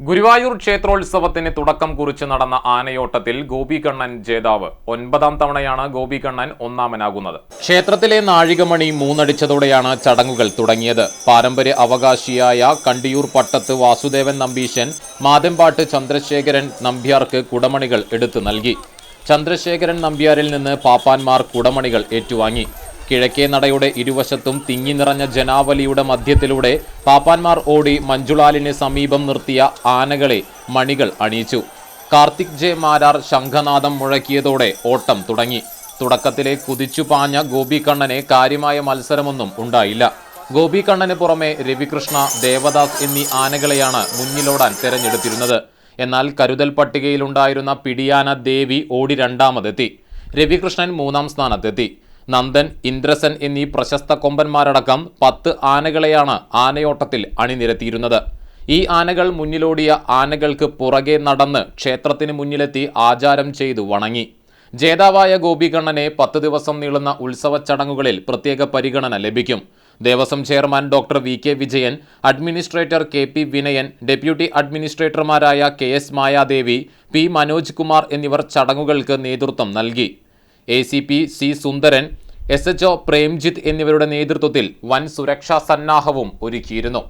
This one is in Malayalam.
ഗുരുവായൂർ ക്ഷേത്രോത്സവത്തിന് തുടക്കം കുറിച്ച് നടന്ന ആനയോട്ടത്തിൽ ഗോപികണ്ണൻ ജേതാവ്. ഒൻപതാം തവണയാണ് ഗോപികണ്ണൻ ഒന്നാമനാകുന്നത്. ക്ഷേത്രത്തിലെ നാഴികമണി മൂന്നടിച്ചതോടെയാണ് ചടങ്ങുകൾ തുടങ്ങിയത്. പാരമ്പര്യ അവകാശിയായ കണ്ടിയൂർ പട്ടത്ത് വാസുദേവൻ നമ്പീശൻ മാതമ്പാട്ട് ചന്ദ്രശേഖരൻ നമ്പ്യാർക്ക് കുടമണികൾ എടുത്തു നൽകി. ചന്ദ്രശേഖരൻ നമ്പ്യാരിൽ നിന്ന് പാപ്പാന്മാർ കുടമണികൾ ഏറ്റുവാങ്ങി. കിഴക്കേ നടയുടെ ഇരുവശത്തും തിങ്ങി നിറഞ്ഞ ജനാവലിയുടെ മധ്യത്തിലൂടെ പാപ്പാന്മാർ ഓടി മഞ്ജുളാലിന് സമീപം നിർത്തിയ ആനകളെ മണികൾ അണിയിച്ചു. കാർത്തിക് ജെ മാരാർ ശംഖനാദം മുഴക്കിയതോടെ ഓട്ടം തുടങ്ങി. തുടക്കത്തിലെ കുതിച്ചുപാഞ്ഞ ഗോപികണ്ണനെ കാര്യമായ മത്സരമൊന്നും ഉണ്ടായില്ല. ഗോപികണ്ണന് പുറമെ രവികൃഷ്ണ ദേവദാസ് എന്നീ ആനകളെയാണ് മുന്നിലോടാൻ തെരഞ്ഞെടുത്തിരുന്നത്. എന്നാൽ കരുതൽ പട്ടികയിലുണ്ടായിരുന്ന പിടിയാന ദേവി ഓടി രണ്ടാമതെത്തി. രവികൃഷ്ണൻ മൂന്നാം സ്ഥാനത്തെത്തി. നന്ദൻ ഇന്ദ്രസൻ എന്നീ പ്രശസ്ത കൊമ്പന്മാരടക്കം പത്ത് ആനകളെയാണ് ആനയോട്ടത്തിൽ അണിനിരത്തിയിരുന്നത്. ഈ ആനകൾ മുന്നിലോടിയ ആനകൾക്ക് പുറകെ നടന്ന് ക്ഷേത്രത്തിന് മുന്നിലെത്തി ആചാരം ചെയ്തു വണങ്ങി. ജേതാവായ ഗോപികണ്ണനെ പത്ത് ദിവസം നീളുന്ന ഉത്സവ ചടങ്ങുകളിൽ പ്രത്യേക പരിഗണന ലഭിക്കും. Devaswom chairman doctor V. K. Vijayan administrator K. P. Vinayan deputy അഡ്മിനിസ്ട്രേറ്റർമാരായ K. S. Mayadevi P. Manoj Kumar എന്നിവർ ചടങ്ങുകൾക്ക് നേതൃത്വം നൽകി. A C P C Sundaran S H O Premjith എന്നിവരുടെ നേതൃത്വത്തിൽ വൻ സുരക്ഷാ സന്നാഹവും ഒരുക്കിയിരുന്നു.